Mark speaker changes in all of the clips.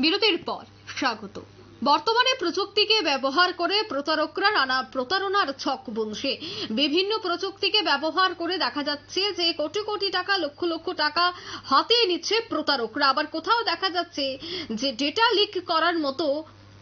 Speaker 1: বিরতির পর স্বাগত। বর্তমানে প্রযুক্তিকে ব্যবহার করে প্রতারকরা নানা প্রতারণার ছক বুনছে। বিভিন্ন প্রযুক্তিকে ব্যবহার করে দেখা যাচ্ছে যে কোটি কোটি টাকা, লক্ষ লক্ষ টাকা হাতিয়ে নিচ্ছে প্রতারকরা। আবার কোথাও দেখা যাচ্ছে যে ডেটা লিক করার মতো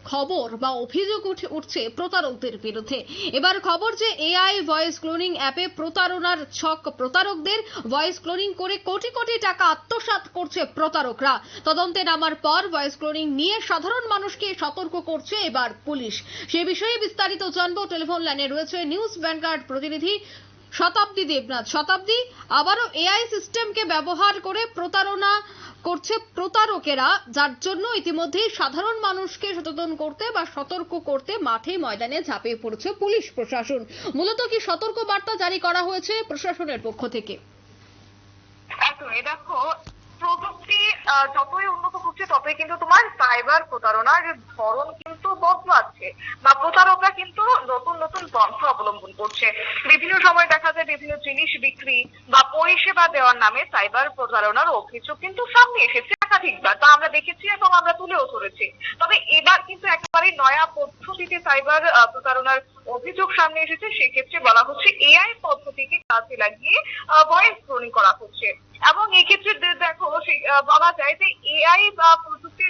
Speaker 1: খবর বা অভিযোগ উঠে উঠছে প্রতারকদের বিরুদ্ধে। এবার খবর যে এআই ভয়েস ক্লোনিং অ্যাপে প্রতারণার ছক প্রতারকদের ভয়েস ক্লোনিং করে কোটি কোটি টাকা আত্মসাৎ করছে প্রতারকরা। তদন্তে নামার পর ভয়েস ক্লোনিং নিয়ে সাধারণ মানুষকে সতর্ক করছে এবার পুলিশ। সে বিষয়ে বিস্তারিত জানব। টেলিফোন লাইনে রয়েছে নিউজ ভ্যানগার্ড প্রতিনিধি শতাব্দী দেবনাথ। শতাব্দী আবারও এআই সিস্টেমকে ব্যবহার করে প্রতারণা করছে প্রতারকেরা, যার জন্য ইতিমধ্যেই সাধারণ মানুষকে সচেতন করতে বা সতর্ক করতে মাঠে ময়দানে ঝাঁপিয়ে পড়েছে পুলিশ প্রশাসন। মূলত কি সতর্ক বার্তা জারি করা হয়েছে প্রশাসনের পক্ষ থেকে?
Speaker 2: দেখো, প্রযুক্তি যতই উন্নত হচ্ছে ততই কিন্তু তোমার সাইবার প্রতারণার ধরন কিন্তু বদলাচ্ছে বা প্রতারকরা কিন্তু নতুন নতুন পন্থা অবলম্বন করছে। বিভিন্ন সময় দেখা যায় বিভিন্ন জিনিস বিক্রি বা পরিষেবা দেওয়ার নামে সাইবার প্রতারণার অভিযোগ কিন্তু সামনে এসেছে একাধিকবার। তা আমরা দেখেছি এবং আমরা তুলেও ধরেছি। তবে এবার কিন্তু একেবারে নয়া পদ্ধতিতে সাইবার প্রতারণার অভিযোগ সামনে এসেছে। সেক্ষেত্রে বলা হচ্ছে এআই পদ্ধতিকে কাজে লাগিয়ে ভয়েস ক্লোনিং করা হচ্ছে। এবং এক্ষেত্রে দেখো বলা যায় যে এআই বা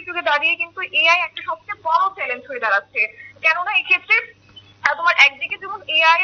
Speaker 2: যুগে দাঁড়িয়ে কিন্তু এআই একটা সবচেয়ে বড় চ্যালেঞ্জ হয়ে দাঁড়াচ্ছে। কেননা এক্ষেত্রে তোমার একদিকে যেমন এআই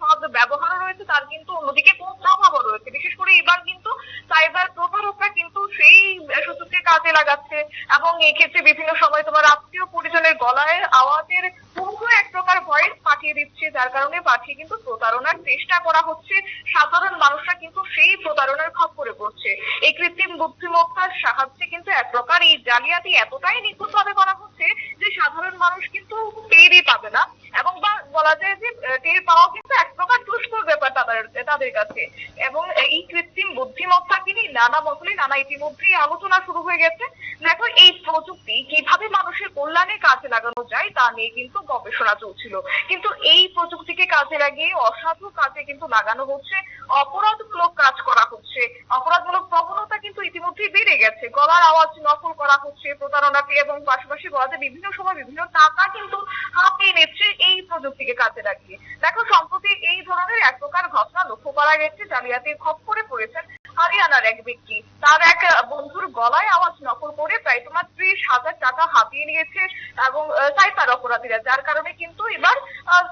Speaker 2: সব ব্যবহারও রয়েছে, তার কিন্তু অন্যদিকে কোন প্রভাবও রয়েছে। বিশেষ করে এবার কিন্তু সাইবার প্রতারকরা কিন্তু সেই সুযোগকে কাজে লাগাচ্ছে। এবং এই ক্ষেত্রে বিভিন্ন সময় তোমার আত্মীয় পরিজনের গলায় আওয়াজের পুরো এক প্রকার ভয়েস পাঠিয়ে দিচ্ছে, যার কারণে পাঠিয়ে কিন্তু প্রতারণার চেষ্টা করা হচ্ছে। সাধারণ মানুষরা কিন্তু সেই প্রতারণার খপ্পরে পড়ছে। এই কৃত্রিম বুদ্ধিমত্তার সাহায্যে কিন্তু এক প্রকার এই জালিয়াতি এতটাই নিখুঁতভাবে করা হচ্ছে যে সাধারণ মানুষ কিন্তু টেরই পাবে না এবং বা বলা যায় যে টের পাওয়া কিন্তু এক প্রকার দুষ্কর ব্যাপার তাদের তাদের কাছে। এবং এই কৃত্রিম বুদ্ধিমত্তাকে নিয়ে নানা মহলে নানা ইতিমধ্যেই আলোচনা শুরু হয়ে গেছে। দেখো, এই প্রযুক্তি কীভাবে মানুষের কল্যাণে কাজে লাগানো যায় তা নিয়ে কিন্তু গবেষণা চলছিল। কিন্তু এই প্রযুক্তিকে কাজে লাগিয়ে অসাধু কাজে কিন্তু লাগানো হচ্ছে, অপরাধমূলক কাজ করা হচ্ছে, অপরাধমূলক প্রবণতা কিন্তু ইতিমধ্যেই বেড়ে গেছে। গলার আওয়াজ নকল করা হচ্ছে, প্রতারণাকে এবং পাশাপাশি বলা যায় বিভিন্ন সময় বিভিন্ন টাকা কিন্তু হাতিয়ে নিচ্ছে এই প্রযুক্তিকে কাজে লাগিয়ে। দেখো, সম্প্রতি এই ধরনের এক প্রকার ঘটনা লক্ষ্য করা গেছে, জালিয়াতির খপ্পরে পড়েছেন হরিয়ানার এক ব্যক্তি তার এক বন্ধুর গলায় আওয়াজ নকল করে প্রায় তোমার ত্রিশ হাজার টাকা হাতিয়ে নিয়েছে এবং আহ, সাইবার অপরাধীরা যার কারণে কিন্তু এবার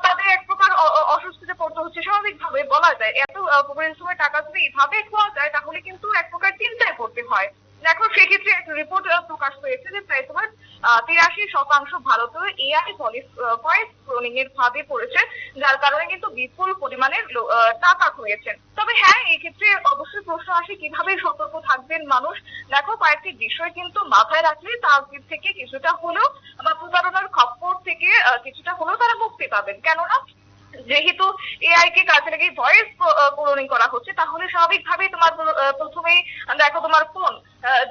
Speaker 2: তাদের এক প্রকার অস্বস্তিতে পড়তে হচ্ছে। স্বাভাবিকভাবে বলা যায় এত পরিশ্রমের টাকা যদি এইভাবে খোয়া যায় তাহলে কিন্তু এক প্রকার চিন্তায় পড়তে হয়। দেখো সেক্ষেত্রে একটা রিপোর্ট প্রকাশ হয়েছে যে প্রায় তোমার তিরাশি শতাংশ ভারতীয় এআই ভয়েস ক্লোনিং এর ফাঁদে পড়েছে, যার কারণে কিন্তু বিপুল পরিমাণের টাকা খুঁয়েছেন তবে হ্যাঁ এই ক্ষেত্রে অবশ্যই প্রশ্ন আসে, কীভাবে সতর্ক থাকবেন মানুষ? দেখো, কয়েকটি বিষয় কিন্তু মাথায় রাখলে তার থেকে কিছুটা হলেও বা প্রতারণার খপ্পর থেকে কিছুটা হলেও তারা মুক্তি পাবেন। কেননা, যেহেতু এআই কে কাজে লাগিয়ে ভয়েস ক্লোনিং করা হচ্ছে, তাহলে স্বাভাবিকভাবেই তোমার প্রথমেই দেখো তোমার ফোন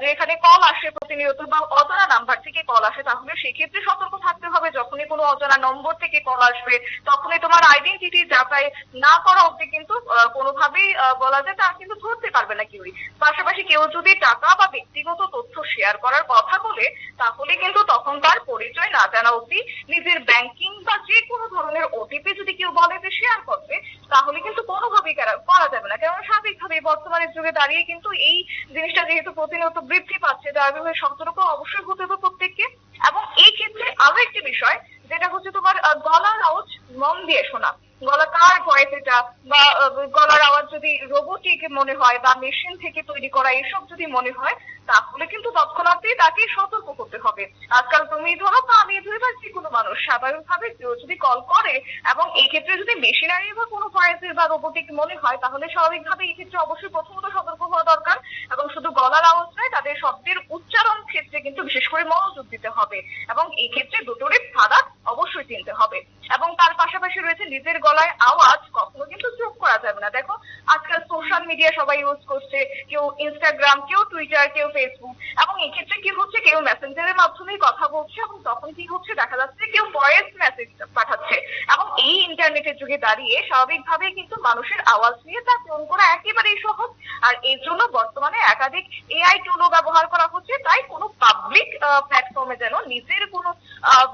Speaker 2: যেখানে কল আসে প্রতিনিয়ত বা অজানা নাম্বার থেকে কল আসে, তাহলে সেক্ষেত্রে সতর্ক থাকতে হবে। যখনই কোনো অজানা নম্বর থেকে কল আসবে, তখনই তোমার আইডেন্টিটি যাচাই না করা অব্দি কিন্তু কোনোভাবেই বলা যায় তা কিন্তু ধরতে পারবে না কেউই। পাশাপাশি কেউ যদি টাকা বা ব্যক্তিগত তথ্য শেয়ার করার কথা বলে, তাহলে কিন্তু তখন তার পরিচয় না জানা অবধি নিজের ব্যাংকিং বা যে কোনো ধরনের ওটিপি যদি কেউ বলে যে শেয়ার করবে তাহলে কিন্তু কোনোভাবেই করা- যাবে না। কারণ স্বাভাবিকভাবে বর্তমানের যুগে দাঁড়িয়ে কিন্তু এই জিনিসটা যেহেতু প্রতিনিয়ত বৃদ্ধি পাচ্ছে তার বিষয়ে সতর্ক অবশ্যই হতে হবে প্রত্যেককে। এবং এই ক্ষেত্রে আরও একটি বিষয়, যেটা হচ্ছে তোমার গলার আওয়াজ মন দিয়ে শোনা। গলা কার ভয়েস এটা বা গলার আওয়াজ যদি রোবোটিক মনে হয় বা মেশিন থেকে তৈরি করা এসব যদি মনে হয়, তাহলে কিন্তু তৎক্ষণাৎই তাকে সতর্ক করতে হবে। আজকাল তুমি ধরো বা আমি ধরি বা যে কোনো মানুষ স্বাভাবিকভাবে কেউ যদি কল করে এবং এই ক্ষেত্রে যদি মেশিনারি বা কোনো ভয়েসের বা রোবোটিক মনে হয়, তাহলে স্বাভাবিকভাবে এই ক্ষেত্রে অবশ্যই প্রথমত সতর্ক হওয়া দরকার এবং শুধু গলার আওয়াজ নয়, তাদের শব্দের উচ্চারণ ক্ষেত্রে কিন্তু বিশেষ করে মনোযোগ দিতে হবে এবং এই ক্ষেত্রে দুটোরই ফারাক অবশ্যই চিনতে হবে। রয়েছে, নিজের গলায় আওয়াজ কখনো কিন্তু যোগ করা যাবে না। দেখো, আজকাল সোশ্যাল মিডিয়া সবাই ইউজ করছে, কেউ ইনস্টাগ্রাম কেউ টুইটার কেউ ফেসবুক এবং এক্ষেত্রে কি হচ্ছে, কেউ মেসেঞ্জারের মাধ্যমেই কথা বলছে এবং তখন কি হচ্ছে, দেখা যাচ্ছে কেউ ভয়েস মেসেজ পাঠাচ্ছে। এবং এই ইন্টারনেটের যুগে দাঁড়িয়ে স্বাভাবিকভাবে কিন্তু মানুষের আওয়াজ নিয়ে তা ক্লোন করা একেবারেই সহজ। আর এর জন্য বর্তমানে একাধিক এআই টুলও ব্যবহার করা হচ্ছে। তাই কোনো পাবলিক প্ল্যাটফর্মে যেন নিজের কোনো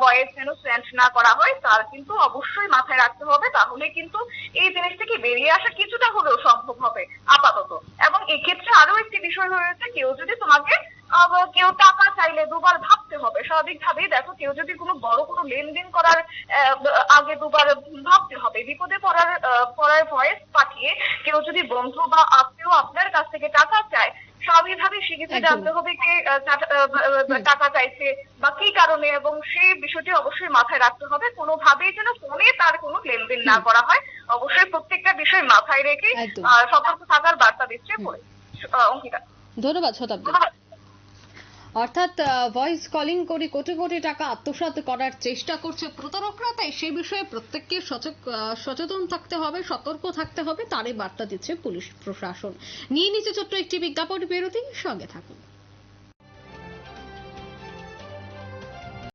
Speaker 2: ভয়েস যেন সেন্ড না করা হয়, তার কিন্তু অবশ্যই মাথায় রাখতে হবে। তাহলে কিন্তু এই জিনিস থেকে বেরিয়ে আসা কিছুটা হলেও সম্ভব হবে, আপাতত। এবং এক্ষেত্রে আরও একটি বিষয় রয়েছে, কেউ যদি তোমাকে কেউ টাকা চাইলে দুবার ভাবতে হবে। স্বাভাবিকভাবেই দেখো, কেউ যদি কোনো বড় কোনো লেনদেন করার আগে দুবার ভাবতে হবে। বিপদে পড়ার পড়ার ভয়েস পাঠিয়ে কেউ যদি বন্ধু বা আত্মীয় আপনার কাছ থেকে টাকা চায় স্বাভাবিকভাবে সেক্ষেত্রে
Speaker 1: কিন্তু
Speaker 2: জানতে হবে কে টাকা- চাইছে বা কি কারণে এবং সেই বিষয়টি অবশ্যই মাথায় রাখতে হবে। কোনোভাবেই যেন ফোনে তার কোনো লেনদেন না করা হয়। অবশ্যই প্রত্যেকটা বিষয় মাথায় রেখে আহ, সতর্ক থাকার বার্তা দিচ্ছে পড়ে অঙ্কিতা।
Speaker 1: ধন্যবাদ শতাব্দী।
Speaker 2: ধন্যবাদ।
Speaker 1: অর্থাৎ ভয়েস কলিং করে কোটি কোটি টাকা আত্মসাৎ করার চেষ্টা করছে প্রতারকরা। তাই সে বিষয়ে প্রত্যেককে সচেতন থাকতে হবে, সতর্ক থাকতে হবে, তারই বার্তা দিচ্ছে পুলিশ প্রশাসন। নিয়ে নিচে ছোট্ট একটি বিজ্ঞাপন বিরতি, সঙ্গে থাকুন।